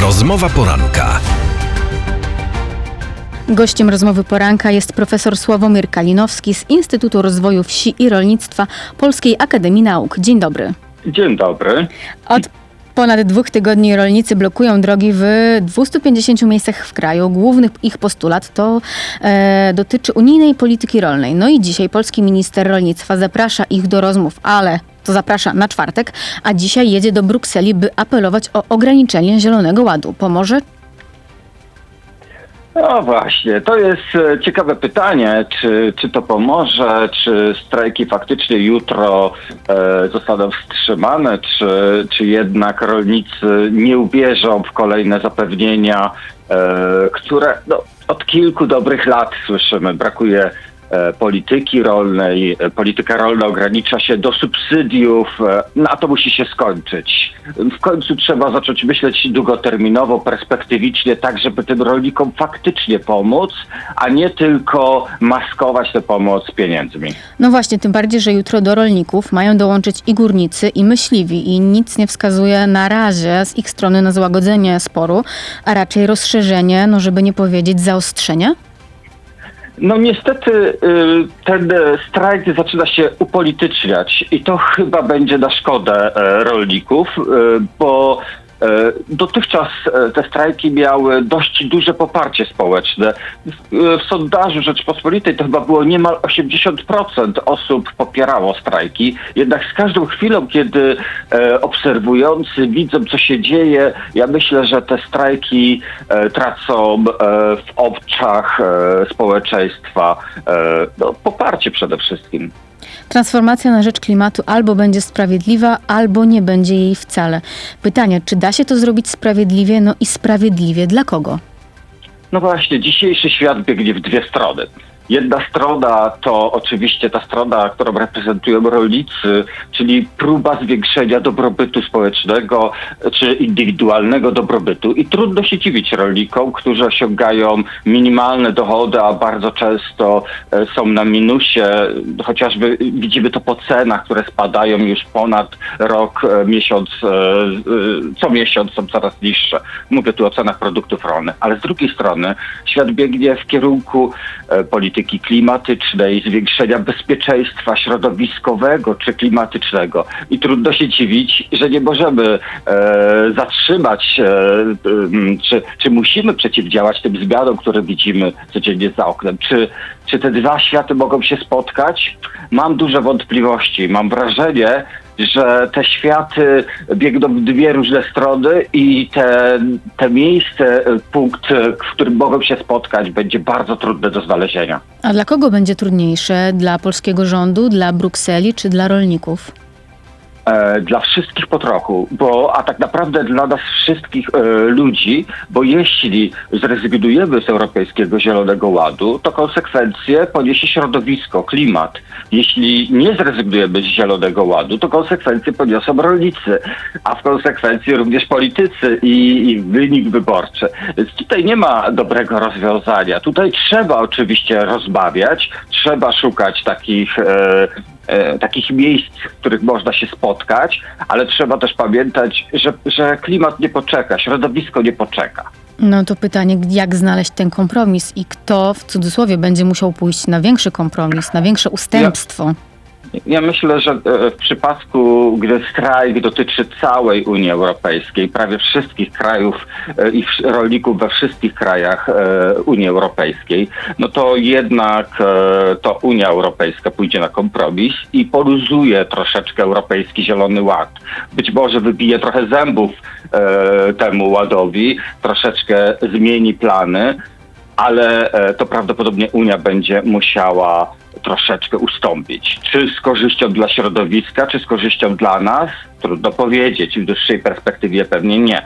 Rozmowa poranka. Gościem rozmowy poranka jest profesor Sławomir Kalinowski z Instytutu Rozwoju Wsi i Rolnictwa Polskiej Akademii Nauk. Dzień dobry. Dzień dobry. Od ponad dwóch tygodni rolnicy blokują drogi w 250 miejscach w kraju. Główny ich postulat to e, dotyczy unijnej polityki rolnej. No i dzisiaj polski minister rolnictwa zaprasza ich do rozmów, ale to zaprasza na czwartek, a dzisiaj jedzie do Brukseli, by apelować o ograniczenie Zielonego Ładu. Pomoże No właśnie, to jest e, ciekawe pytanie, czy, czy to pomoże, czy strajki faktycznie jutro e, zostaną wstrzymane, czy, czy jednak rolnicy nie uwierzą w kolejne zapewnienia, e, które no, od kilku dobrych lat słyszymy. Brakuje polityki rolnej, e, polityka rolna ogranicza się do subsydiów, e, na to musi się skończyć. W końcu trzeba zacząć myśleć długoterminowo, perspektywicznie, tak żeby tym rolnikom faktycznie pomóc, a nie tylko maskować tę pomoc pieniędzmi. No właśnie, tym bardziej, że jutro do rolników mają dołączyć i górnicy, i myśliwi, i nic nie wskazuje na razie z ich strony na złagodzenie sporu, a raczej rozszerzenie, no żeby nie powiedzieć zaostrzenie. No niestety y, ten e, strajk zaczyna się upolityczniać i to chyba będzie na szkodę e, rolników, y, bo dotychczas e, te strajki miały dość duże poparcie społeczne. W, w sondażu Rzeczpospolitej to chyba było niemal 80% osób popierało strajki, jednak z każdą chwilą, kiedy e, obserwujący widzą, co się dzieje, ja myślę, że te strajki e, tracą e, w oczach e, społeczeństwa e, no, poparcie przede wszystkim. Transformacja na rzecz klimatu albo będzie sprawiedliwa, albo nie będzie jej wcale. Pytanie, czy da się to zrobić sprawiedliwie? No i sprawiedliwie dla kogo? No właśnie, dzisiejszy świat biegnie w dwie strony. Jedna strona to oczywiście ta strona, którą reprezentują rolnicy, czyli próba zwiększenia dobrobytu społecznego czy indywidualnego dobrobytu. I trudno się dziwić rolnikom, którzy osiągają minimalne dochody, a bardzo często e, są na minusie. Chociażby widzimy to po cenach, które spadają już ponad rok, e, miesiąc, e, co miesiąc są coraz niższe. Mówię tu o cenach produktów rolnych, ale z drugiej strony świat biegnie w kierunku e, polityki klimatycznej, zwiększenia bezpieczeństwa środowiskowego czy klimatycznego. I trudno się dziwić, że nie możemy e, zatrzymać, e, czy, czy musimy przeciwdziałać tym zmianom, które widzimy codziennie za oknem. Czy, czy te dwa światy mogą się spotkać? Mam duże wątpliwości. Mam wrażenie, że te światy biegną w dwie różne strony i te, te miejsce, punkt, w którym mogą się spotkać, będzie bardzo trudne do znalezienia. A dla kogo będzie trudniejsze? Dla polskiego rządu, dla Brukseli czy dla rolników? E, dla wszystkich po trochu, bo a tak naprawdę dla nas wszystkich e, ludzi, bo jeśli zrezygnujemy z Europejskiego Zielonego Ładu, to konsekwencje poniesie środowisko, klimat. Jeśli nie zrezygnujemy z Zielonego Ładu, to konsekwencje poniosą rolnicy, a w konsekwencji również politycy i, i wynik wyborczy. Więc tutaj nie ma dobrego rozwiązania. Tutaj trzeba oczywiście rozmawiać, trzeba szukać takich e, takich miejsc, w których można się spotkać, ale trzeba też pamiętać, że, że klimat nie poczeka, środowisko nie poczeka. No to pytanie, jak znaleźć ten kompromis i kto w cudzysłowie będzie musiał pójść na większy kompromis, na większe ustępstwo? Ja myślę, że e, w przypadku, gdy strajk dotyczy całej Unii Europejskiej, prawie wszystkich krajów e, i rolników we wszystkich krajach e, Unii Europejskiej, no to jednak to Unia Europejska pójdzie na kompromis i poluzuje troszeczkę Europejski Zielony Ład. Być może wybije trochę zębów temu ładowi, troszeczkę zmieni plany, ale to prawdopodobnie Unia będzie musiała troszeczkę ustąpić. Czy z korzyścią dla środowiska, czy z korzyścią dla nas? Trudno powiedzieć. W dłuższej perspektywie pewnie nie.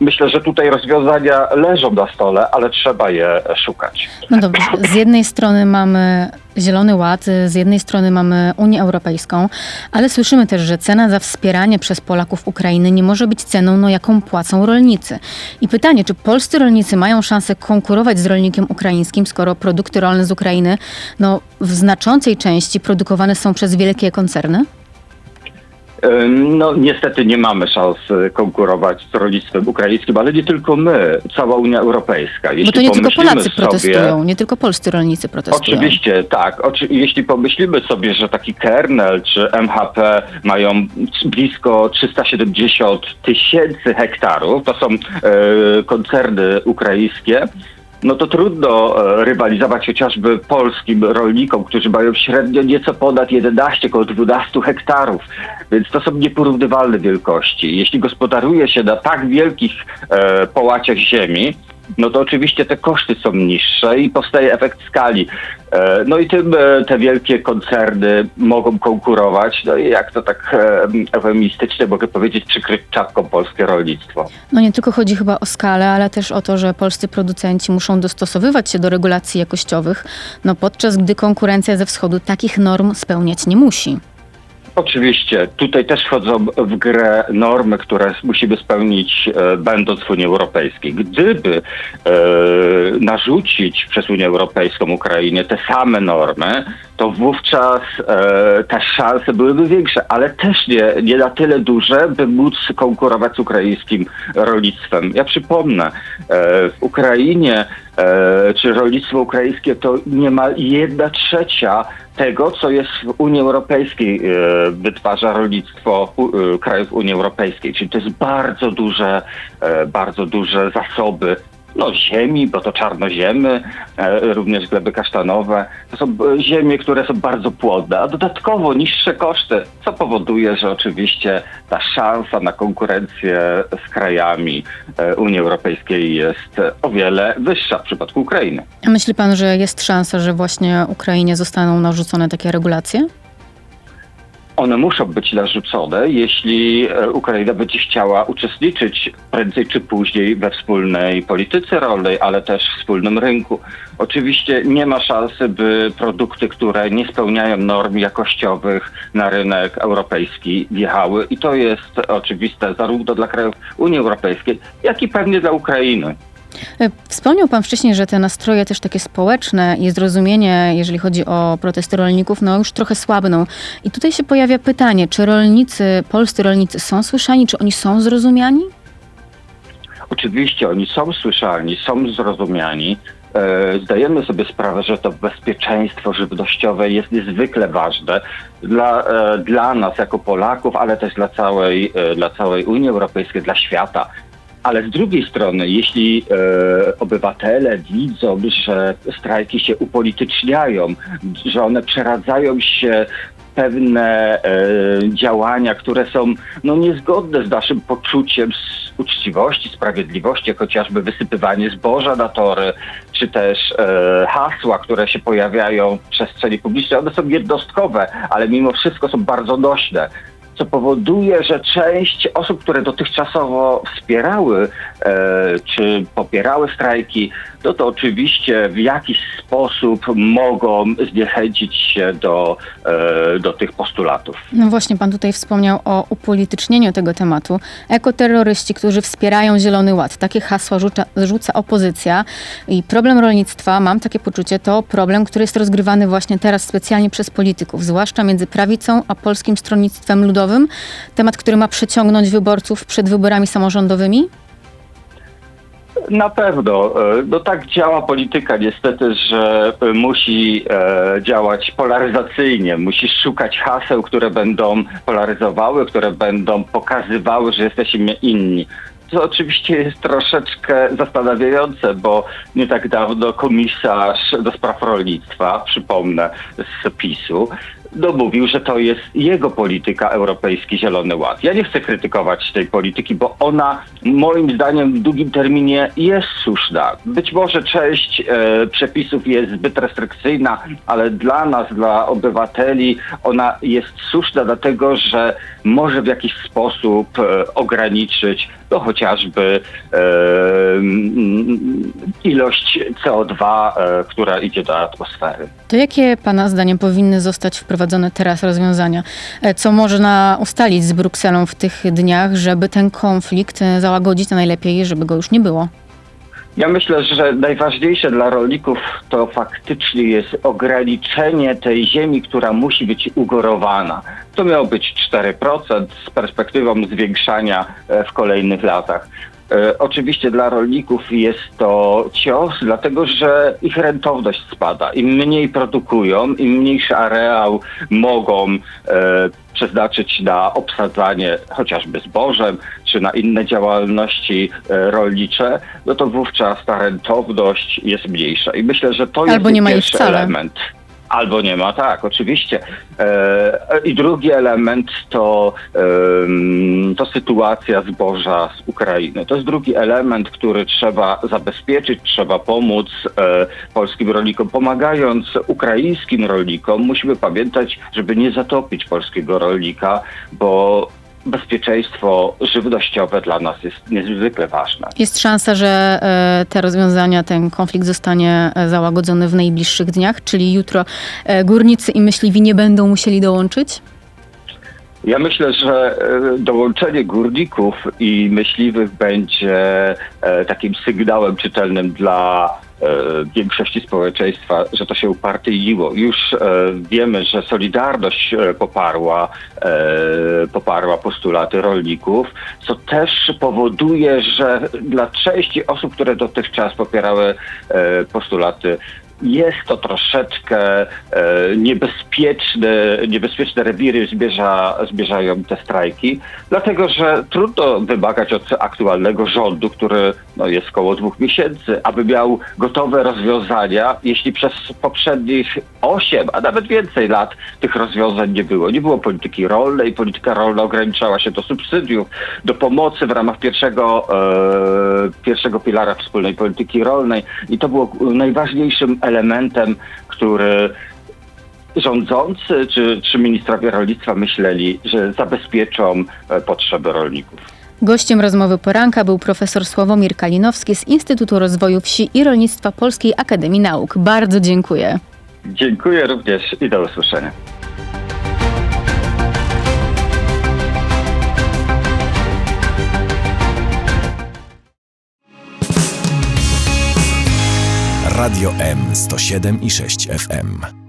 Myślę, że tutaj rozwiązania leżą na stole, ale trzeba je szukać. No dobrze, z jednej strony mamy Zielony Ład, z jednej strony mamy Unię Europejską, ale słyszymy też, że cena za wspieranie przez Polaków Ukrainy nie może być ceną, no, jaką płacą rolnicy. I pytanie, czy polscy rolnicy mają szansę konkurować z rolnikiem ukraińskim, skoro produkty rolne z Ukrainy no, w znaczącej części produkowane są przez wielkie koncerny? No niestety nie mamy szans y, konkurować z rolnictwem ukraińskim, ale nie tylko my, cała Unia Europejska. Jeśli Bo to nie tylko Polacy sobie, protestują, nie tylko polscy rolnicy protestują. Oczywiście, tak. Oczy, jeśli pomyślimy sobie, że taki kernel czy MHP mają blisko 370 tysięcy hektarów, to są e, koncerny ukraińskie, no to trudno e, rywalizować chociażby polskim rolnikom, którzy mają średnio nieco ponad 11, około 12 hektarów. Więc to są nieporównywalne wielkości. Jeśli gospodaruje się na tak wielkich e, połaciach ziemi, no to oczywiście te koszty są niższe i powstaje efekt skali. E, No i tym e, te wielkie koncerny mogą konkurować. No i jak to tak e, eufemistycznie mogę powiedzieć, przykryć czapką polskie rolnictwo. No nie tylko chodzi chyba o skalę, ale też o to, że polscy producenci muszą dostosowywać się do regulacji jakościowych, no podczas gdy konkurencja ze wschodu takich norm spełniać nie musi. Oczywiście, tutaj też wchodzą w grę normy, które musimy spełnić e, będąc w Unii Europejskiej. Gdyby e, narzucić przez Unię Europejską Ukrainie te same normy, to wówczas e, te szanse byłyby większe, ale też nie, nie na tyle duże, by móc konkurować z ukraińskim rolnictwem. Ja przypomnę, e, w Ukrainie e, czy rolnictwo ukraińskie to niemal jedna trzecia tego, co jest w Unii Europejskiej, e, wytwarza rolnictwo e, krajów Unii Europejskiej. Czyli to jest bardzo duże, e, bardzo duże zasoby no, ziemi, bo to czarnoziemy, e, również gleby kasztanowe. To są e, ziemie, które są bardzo płodne, a dodatkowo niższe koszty, co powoduje, że oczywiście ta szansa na konkurencję z krajami e, Unii Europejskiej jest o wiele wyższa w przypadku Ukrainy. A myśli pan, że jest szansa, że właśnie Ukrainie zostaną narzucone takie regulacje? One muszą być narzucone, jeśli e, Ukraina będzie chciała uczestniczyć prędzej czy później we wspólnej polityce rolnej, ale też wspólnym rynku. Oczywiście nie ma szansy, by produkty, które nie spełniają norm jakościowych na rynek europejski wjechały i to jest oczywiste zarówno dla krajów Unii Europejskiej, jak i pewnie dla Ukrainy. E, Wspomniał Pan wcześniej, że te nastroje też takie społeczne i zrozumienie, jeżeli chodzi o protesty rolników, no już trochę słabną. I tutaj się pojawia pytanie, czy rolnicy, polscy rolnicy są słyszani, czy oni są zrozumiani? Oczywiście oni są słyszalni, są zrozumiani. E, Zdajemy sobie sprawę, że to bezpieczeństwo żywnościowe jest niezwykle ważne dla, e, dla nas jako Polaków, ale też dla całej, dla całej Unii Europejskiej, dla świata. Ale z drugiej strony, jeśli e, obywatele widzą, że strajki się upolityczniają, że one przeradzają się pewne e, działania, które są no, niezgodne z naszym poczuciem s- uczciwości, sprawiedliwości, chociażby wysypywanie zboża na tory, czy też e, hasła, które się pojawiają w przestrzeni publicznej. One są jednostkowe, ale mimo wszystko są bardzo nośne co powoduje, że część osób, które dotychczasowo wspierały e, czy popierały strajki, no to oczywiście w jakiś sposób mogą zniechęcić się do, e, do tych postulatów. No właśnie, Pan tutaj wspomniał o upolitycznieniu tego tematu. Ekoterroryści, którzy wspierają Zielony Ład, takie hasła rzuca, rzuca opozycja i problem rolnictwa, mam takie poczucie, to problem, który jest rozgrywany właśnie teraz specjalnie przez polityków, zwłaszcza między prawicą a Polskim Stronnictwem Ludowym. Temat, który ma przyciągnąć wyborców przed wyborami samorządowymi? Na pewno. E, No tak działa polityka niestety, że e, musi e, działać polaryzacyjnie. Musi szukać haseł, które będą polaryzowały, które będą pokazywały, że jesteśmy inni. Co oczywiście jest troszeczkę zastanawiające, bo nie tak dawno komisarz do spraw rolnictwa, przypomnę, z PiSu, no mówił, że to jest jego polityka Europejski Zielony Ład. Ja nie chcę krytykować tej polityki, bo ona moim zdaniem w długim terminie jest słuszna. Być może część e, przepisów jest zbyt restrykcyjna, ale dla nas, dla obywateli ona jest słuszna dlatego, że może w jakiś sposób e, ograniczyć no chociażby e, mm, ilość CO2, e, która idzie do atmosfery. To jakie Pana zdaniem powinny zostać wprowadzone teraz rozwiązania? E, Co można ustalić z Brukselą w tych dniach, żeby ten konflikt e, załagodzić na najlepiej, żeby go już nie było? Ja myślę, że najważniejsze dla rolników to faktycznie jest ograniczenie tej ziemi, która musi być ugorowana. To miało być 4% z perspektywą zwiększania e, w kolejnych latach. E, Oczywiście dla rolników jest to cios, dlatego że ich rentowność spada. Im mniej produkują, im mniejszy areał mogą e, przeznaczyć na obsadzanie chociażby zbożem, czy na inne działalności e, rolnicze, no to wówczas ta rentowność jest mniejsza. I myślę, że to Albo jest nie ma pierwszy wcale. element. Albo nie ma, tak, oczywiście. E, I drugi element to, to sytuacja zboża z Ukrainy. To jest drugi element, który trzeba zabezpieczyć, trzeba pomóc e, polskim rolnikom. Pomagając ukraińskim rolnikom, musimy pamiętać, żeby nie zatopić polskiego rolnika, bo bezpieczeństwo żywnościowe dla nas jest niezwykle ważne. Jest szansa, że e, te rozwiązania, ten konflikt zostanie e, załagodzony w najbliższych dniach, czyli jutro e, górnicy i myśliwi nie będą musieli dołączyć? Ja myślę, że dołączenie górników i myśliwych będzie takim sygnałem czytelnym dla większości społeczeństwa, że to się upartyjniło. Już e, wiemy, że Solidarność e, poparła, e, poparła postulaty rolników, co też powoduje, że dla części osób, które dotychczas popierały postulaty jest to troszeczkę e, niebezpieczne, niebezpieczne rewiry zmierza, zmierzają te strajki, dlatego że trudno wymagać od aktualnego rządu, który no, jest około dwóch miesięcy, aby miał gotowe rozwiązania, jeśli przez poprzednich 8, a nawet więcej lat tych rozwiązań nie było. Nie było polityki rolnej, polityka rolna ograniczała się do subsydiów, do pomocy w ramach pierwszego, e, pierwszego filara wspólnej polityki rolnej i to było najważniejszym elementem, który rządzący czy, czy ministrowie rolnictwa myśleli, że zabezpieczą e, potrzeby rolników. Gościem rozmowy poranka był profesor Sławomir Kalinowski z Instytutu Rozwoju Wsi i Rolnictwa Polskiej Akademii Nauk. Bardzo dziękuję. Dziękuję również i do usłyszenia. Radio M 107 i 6 FM.